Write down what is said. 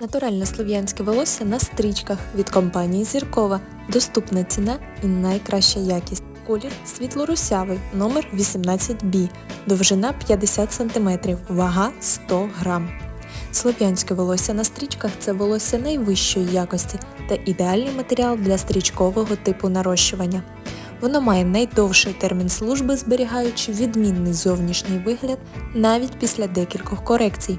Натуральне слов'янське волосся на стрічках від компанії Зіркова. Доступна ціна і найкраща якість. Колір світло-русявий, номер 18B, довжина 50 см, вага 100 грам. Слов'янське волосся на стрічках це волосся найвищої якості та ідеальний матеріал для стрічкового типу нарощування. Воно має найдовший термін служби, зберігаючи відмінний зовнішній вигляд навіть після декількох корекцій.